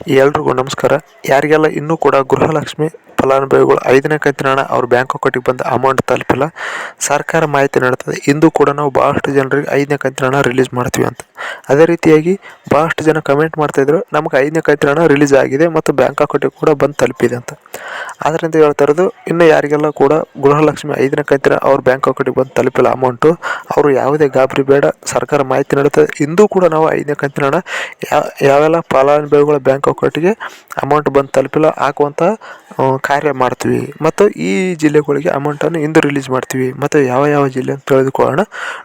ಎಲ್ರಿಗೂ ನಮಸ್ಕಾರ. ಯಾರಿಗೆಲ್ಲ ಇನ್ನೂ ಕೂಡ ಗೃಹಲಕ್ಷ್ಮಿ ಫಲಾನುಭವಿಗಳು ಐದನೇ ಕಂತಿನ ಅವ್ರ ಬ್ಯಾಂಕ್ ಅಕೌಂಟಿಗೆ ಬಂದ ಅಮೌಂಟ್ ತಲುಪಿಲ್ಲ, ಸರ್ಕಾರ ಮಾಹಿತಿ ನೀಡುತ್ತದೆ ಇಂದು ಕೂಡ ನಾವು ಭಾಳಷ್ಟು ಜನರಿಗೆ ಐದನೇ ಕಂತಿನ ರಿಲೀಸ್ ಮಾಡ್ತೀವಿ ಅಂತ. ಅದೇ ರೀತಿಯಾಗಿ ಭಾಳಷ್ಟು ಜನ ಕಮೆಂಟ್ ಮಾಡ್ತಾಯಿದ್ರು ನಮಗೆ ಐದನೇ ಕಂತಿನ ರಿಲೀಸ್ ಆಗಿದೆ ಮತ್ತು ಬ್ಯಾಂಕ್ ಅಕೌಂಟಿಗೆ ಕೂಡ ಬಂದು ತಲುಪಿದೆ ಅಂತ. ಅದರಿಂದ ಹೇಳ್ತಾ ಇರೋದು, ಇನ್ನು ಯಾರಿಗೆಲ್ಲ ಕೂಡ ಗೃಹಲಕ್ಷ್ಮಿ ಐದನೇ ಕಂತಿನ ಅವ್ರ ಬ್ಯಾಂಕ್ ಅಕೌಂಟಿಗೆ ಬಂದು ತಲುಪಿಲ್ಲ ಅಮೌಂಟು ಅವರು ಯಾವುದೇ ಗಾಬರಿ ಬೇಡ, ಸರ್ಕಾರ ಮಾಹಿತಿ ನೀಡುತ್ತದೆ ಇಂದು ಕೂಡ ನಾವು ಐದನೇ ಕಂತಿನ ಹಣ ಯಾವ ಯಾವೆಲ್ಲ ಫಲಾನುಭವಿಗಳ ಬ್ಯಾಂಕ್ ಅಕೌಂಟಿಗೆ ಅಮೌಂಟ್ ಬಂದು ತಲುಪಿಲ್ಲ ಹಾಕುವಂಥ ಕಾರ್ಯ ಮಾಡ್ತೀವಿ. ಮತ್ತು ಈ ಜಿಲ್ಲೆಗಳಿಗೆ ಅಮೌಂಟನ್ನು ಇಂದು ರಿಲೀಸ್ ಮಾಡ್ತೀವಿ. ಮತ್ತು ಯಾವ ಯಾವ ಜಿಲ್ಲೆ ಅಂತ ತಿಳಿದುಕೊಳ್ಳೋಣ.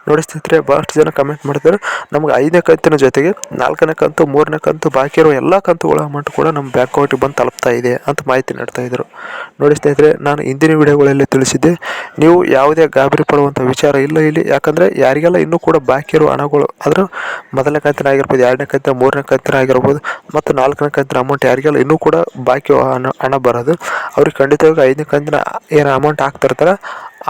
ನೋಡಿ ಸ್ನೇಹಿತರೆ ಭಾಳಷ್ಟು ಜನ ಕಮೆಂಟ್ ಮಾಡ್ತಾರೆ ನಮ್ಗೆ ಐದನೇ ಕಂತಿನ ಜೊತೆಗೆ ನಾಲ್ಕನೇ ಕಂತು, ಮೂರನೇ ಕಂತು, ಬಾಕಿ ಇರುವ ಎಲ್ಲ ಕಂತುಗಳ ಅಮೌಂಟ್ ಕೂಡ ನಮ್ಮ ಬ್ಯಾಂಕ್ ಅಕೌಂಟಿಗೆ ಬಂದು ತಲುಪ್ತಾ ಇದೆ ಅಂತ ಮಾಹಿತಿ ನೀಡ್ತಾ ಇದ್ರು. ನೋಡಿ ಸ್ನೇಹಿತರೆ, ನಾನು ಹಿಂದಿನ ವಿಡಿಯೋಗಳಲ್ಲಿ ತಿಳಿಸಿದ್ದೆ, ನೀವು ಯಾವುದೇ ಗಾಬರಿ ಪಡುವಂಥ ವಿಚಾರ ಇಲ್ಲ ಇಲ್ಲಿ. ಯಾಕಂದರೆ ಯಾರಿಗೆಲ್ಲ ಇನ್ನೂ ಕೂಡ ಬಾಕಿ ಇರುವ ಹಣಗಳು, ಆದರೂ ಮೊದಲನೇ ಕಂತಿನ ಆಗಿರ್ಬೋದು, ಎರಡನೇ ಕಂತಿನ, ಮೂರನೇ ಕಂತಿನ ಆಗಿರ್ಬೋದು, ಮತ್ತು ನಾಲ್ಕನೇ ಕಂತಿನ ಅಮೌಂಟ್ ಯಾರಿಗೆಲ್ಲ ಇನ್ನೂ ಕೂಡ ಬಾಕಿ ಹಣ ಹಣ ಬರೋದು, ಅವ್ರಿಗೆ ಖಂಡಿತವಾಗಿ ಐದನೇ ಕಂತಿನ ಏನು ಅಮೌಂಟ್ ಹಾಕ್ತಿರ್ತಾರೆ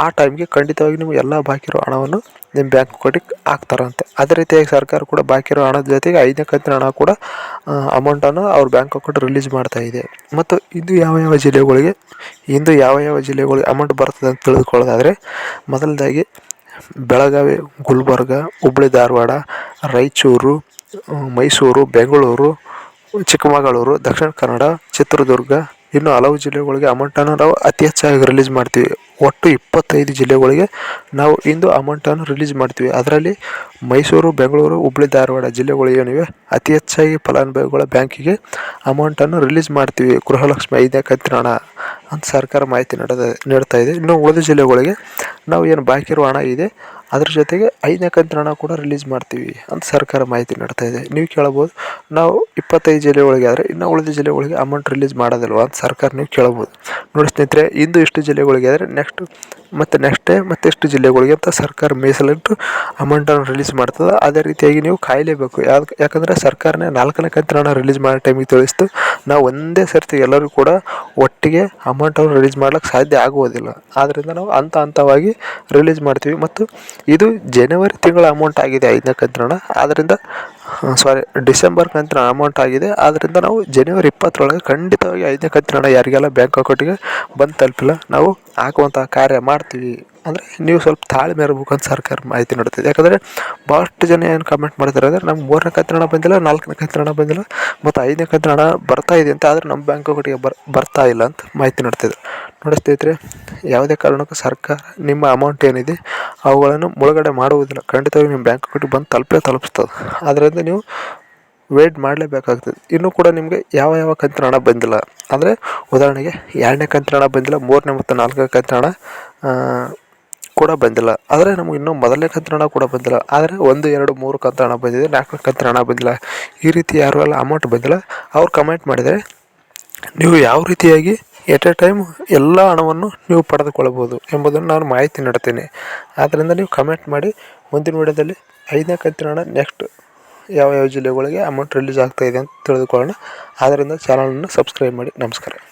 ಆ ಟೈಮ್ಗೆ ಖಂಡಿತವಾಗಿ ನಿಮ್ಗೆ ಎಲ್ಲ ಬಾಕಿ ಇರೋ ಹಣವನ್ನು ನಿಮ್ಮ ಬ್ಯಾಂಕ್ ಅಕೌಂಟಿಗೆ ಹಾಕ್ತಾರಂತೆ. ಅದೇ ರೀತಿಯಾಗಿ ಸರ್ಕಾರ ಕೂಡ ಬಾಕಿ ಇರೋ ಹಣದ ಜೊತೆಗೆ ಐದನೇ ಕಂತಿನ ಹಣ ಕೂಡ ಅಮೌಂಟನ್ನು ಅವ್ರ ಬ್ಯಾಂಕ್ ಅಕೌಂಟ್ ರಿಲೀಸ್ ಮಾಡ್ತಾ ಇದೆ. ಮತ್ತು ಇದು ಯಾವ ಯಾವ ಜಿಲ್ಲೆಗಳಿಗೆ, ಇಂದು ಯಾವ ಯಾವ ಜಿಲ್ಲೆಗಳಿಗೆ ಅಮೌಂಟ್ ಬರ್ತದೆ ಅಂತ ತಿಳಿದುಕೊಳ್ಳೋದಾದರೆ ಮೊದಲದಾಗಿ ಬೆಳಗಾವಿ, ಗುಲ್ಬರ್ಗ, ಹುಬ್ಳಿ, ಧಾರವಾಡ, ರಾಯಚೂರು ಮೈಸೂರು, ಬೆಂಗಳೂರು, ಚಿಕ್ಕಮಗಳೂರು, ದಕ್ಷಿಣ ಕನ್ನಡ, ಚಿತ್ರದುರ್ಗ ಇನ್ನು ಹಲವು ಜಿಲ್ಲೆಗಳಿಗೆ ಅಮೌಂಟನ್ನು ನಾವು ಅತಿ ಹೆಚ್ಚಾಗಿ ರಿಲೀಸ್ ಮಾಡ್ತೀವಿ. ಒಟ್ಟು ಇಪ್ಪತ್ತೈದು ಜಿಲ್ಲೆಗಳಿಗೆ ನಾವು ಇಂದು ಅಮೌಂಟನ್ನು ರಿಲೀಸ್ ಮಾಡ್ತೀವಿ. ಅದರಲ್ಲಿ ಮೈಸೂರು, ಬೆಂಗಳೂರು, ಹುಬ್ಳಿ, ಧಾರವಾಡ ಜಿಲ್ಲೆಗಳು ಏನಿವೆ, ಅತಿ ಹೆಚ್ಚಾಗಿ ಫಲಾನುಭವಿಗಳ ಬ್ಯಾಂಕಿಗೆ ಅಮೌಂಟನ್ನು ರಿಲೀಸ್ ಮಾಡ್ತೀವಿ. ಗೃಹಲಕ್ಷ್ಮಿ ಐದನೇ ಕಂತಿನ ಅಂತ ಸರ್ಕಾರ ಮಾಹಿತಿ ನೀಡದ, ನೀಡ್ತಾ ಇದೆ. ಇನ್ನು ಉಳಿದ ಜಿಲ್ಲೆಗಳಿಗೆ ನಾವು ಏನು ಬಾಕಿ ಇರುವ ಹಣ ಇದೆ, ಅದ್ರ ಜೊತೆಗೆ ಐದನೇ ಕಂತಿನ ಹಣ ಕೂಡ ರಿಲೀಸ್ ಮಾಡ್ತೀವಿ ಅಂತ ಸರ್ಕಾರ ಮಾಹಿತಿ ನೀಡ್ತಾ ಇದೆ. ನೀವು ಕೇಳ್ಬೋದು ನಾವು ಇಪ್ಪತ್ತೈದು ಜಿಲ್ಲೆಗಳಿಗೆ ಆದರೆ ಇನ್ನು ಉಳಿದ ಜಿಲ್ಲೆಗಳಿಗೆ ಅಮೌಂಟ್ ರಿಲೀಸ್ ಮಾಡೋದಿಲ್ವಾ ಅಂತ ಸರ್ಕಾರ ನೀವು ಕೇಳ್ಬೋದು ನೋಡಿ ಸ್ನೇಹಿತರೆ, ಇಂದು ಇಷ್ಟು ಜಿಲ್ಲೆಗಳಿಗೆ ಆದರೆ ನೆಕ್ಸ್ಟ್ ಮತ್ತು ನೆಕ್ಸ್ಟ್ ಡೇ ಮತ್ತಿಷ್ಟು ಜಿಲ್ಲೆಗಳಿಗೆ ಅಂತ ಸರ್ಕಾರ ಮೀಸಲಿಟ್ಟು ಅಮೌಂಟನ್ನು ರಿಲೀಸ್ ಮಾಡ್ತದೆ. ಅದೇ ರೀತಿಯಾಗಿ ನೀವು ಕಾಯಲೇಬೇಕು. ಯಾವ್ದು ಯಾಕಂದರೆ ಸರ್ಕಾರನೇ ನಾಲ್ಕನೇ ಕಂತಿನ ರಿಲೀಸ್ ಮಾಡೋ ಟೈಮಿಗೆ ತಿಳಿಸ್ತು. ನಾವು ಒಂದೇ ಸರ್ತಿ ಎಲ್ಲರೂ ಕೂಡ ಒಟ್ಟಿಗೆ ಅಮೌಂಟನ್ನು ರಿಲೀಸ್ ಮಾಡ್ಲಿಕ್ಕೆ ಸಾಧ್ಯ ಆಗುವುದಿಲ್ಲ. ಆದ್ದರಿಂದ ನಾವು ಹಂತ ಹಂತವಾಗಿ ರಿಲೀಸ್ ಮಾಡ್ತೀವಿ. ಮತ್ತು ಇದು ಜನವರಿ ತಿಂಗಳ ಅಮೌಂಟ್ ಆಗಿದೆ ಐದನೇ ಕಂತಿನ ಆದ್ದರಿಂದ ಸಾರಿ ಡಿಸೆಂಬರ್ ಕಂತಿನ ಅಮೌಂಟ್ ಆಗಿದೆ. ಆದ್ದರಿಂದ ನಾವು ಜನವರಿ ಇಪ್ಪತ್ತರೊಳಗೆ ಖಂಡಿತವಾಗಿ ಐದನೇ ಕಂತಿನ ಹಣ ಯಾರಿಗೆಲ್ಲ ಬ್ಯಾಂಕ್ ಅಕೌಂಟಿಗೆ ಬಂದು ತಲುಪಿಲ್ಲ, ನಾವು ಹಾಕುವಂಥ ಕಾರ್ಯ ಮಾಡ್ತೀವಿ. ಅಂದರೆ ನೀವು ಸ್ವಲ್ಪ ತಾಳ್ಮೆ ಇರಬೇಕು ಅಂತ ಸರ್ಕಾರ ಮಾಹಿತಿ ನೀಡ್ತಿದೆ ಯಾಕಂದರೆ ಭಾಳಷ್ಟು ಜನ ಏನು ಕಮೆಂಟ್ ಮಾಡ್ತಾರೆ ಅಂದರೆ ನಮ್ಗೆ ಮೂರನೇ ಕಂತಿನ ಬಂದಿಲ್ಲ, ನಾಲ್ಕನೇ ಕಂತಿನ ಬಂದಿಲ್ಲ, ಮತ್ತು ಐದನೇ ಕಂತಿನ ಹಣ ಬರ್ತಾ ಇದೆ ಅಂತ, ಆದರೆ ನಮ್ಮ ಬ್ಯಾಂಕ್ ಬರ್ತಾ ಇಲ್ಲ ಅಂತ ಮಾಹಿತಿ ನೀಡ್ತಿದ್ರು ನೋಡಿ ಸ್ನೇಹಿತರೆ, ಯಾವುದೇ ಕಾರಣಕ್ಕೂ ಸರ್ಕಾರ ನಿಮ್ಮ ಅಮೌಂಟ್ ಏನಿದೆ ಅವುಗಳನ್ನು ಮುಳುಗಡೆ ಮಾಡುವುದಿಲ್ಲ. ಖಂಡಿತವಾಗಿ ನಿಮ್ಮ ಬ್ಯಾಂಕ್ ಅಕೌಂಟಿಗೆ ಬಂದು ತಲುಪೇ ತಲುಪಿಸ್ತದೆ ಆದ್ದರಿಂದ ನೀವು ವೇಟ್ ಮಾಡಲೇಬೇಕಾಗ್ತದೆ. ಇನ್ನೂ ಕೂಡ ನಿಮಗೆ ಯಾವ ಯಾವ ಕಂತಿನ ಹಣ ಬಂದಿಲ್ಲ. ಅಂದರೆ ಉದಾಹರಣೆಗೆ ಎರಡನೇ ಕಂತಿನ ಹಣ ಬಂದಿಲ್ಲ, ಮೂರನೇ ಮತ್ತು ನಾಲ್ಕನೇ ಕಂತಿನ ಹಣ ಕೂಡ ಬಂದಿಲ್ಲ. ಆದರೆ ನಮಗೆ ಇನ್ನೂ ಮೊದಲನೇ ಕಂತಿನ ಕೂಡ ಬಂದಿಲ್ಲ. ಆದರೆ ಒಂದು, ಎರಡು, ಮೂರು ಕಂತು ಹಣ ಬಂದಿದೆ ನಾಲ್ಕನೇ ಕಂತಿನ ಹಣ ಬಂದಿಲ್ಲ. ಈ ರೀತಿ ಯಾರು ಎಲ್ಲ ಅಮೌಂಟ್ ಬಂದಿಲ್ಲ. ಅವ್ರು ಕಮೆಂಟ್ ಮಾಡಿದರೆ, ನೀವು ಯಾವ ರೀತಿಯಾಗಿ ಎಟ್ ಎ ಟೈಮ್ ಎಲ್ಲ ಹಣವನ್ನು ನೀವು ಪಡೆದುಕೊಳ್ಳಬಹುದು ಎಂಬುದನ್ನು ನಾನು ಮಾಹಿತಿ ನೀಡ್ತೇನೆ. ಆದ್ದರಿಂದ ನೀವು ಕಮೆಂಟ್ ಮಾಡಿ, ಮುಂದಿನ ವಿಡಿಯೋದಲ್ಲಿ ಐದನೇ ಕಂತಿನ ಹಣ ನೆಕ್ಸ್ಟ್ ಯಾವ ಯಾವ ಜಿಲ್ಲೆಗಳಿಗೆ ಅಮೌಂಟ್ ರಿಲೀಸ್ ಆಗ್ತಾಯಿದೆ ಅಂತ ತಿಳಿದುಕೊಳ್ಳೋಣ. ಆದ್ದರಿಂದ ಚಾನಲನ್ನು ಸಬ್ಸ್ಕ್ರೈಬ್ ಮಾಡಿ. ನಮಸ್ಕಾರ.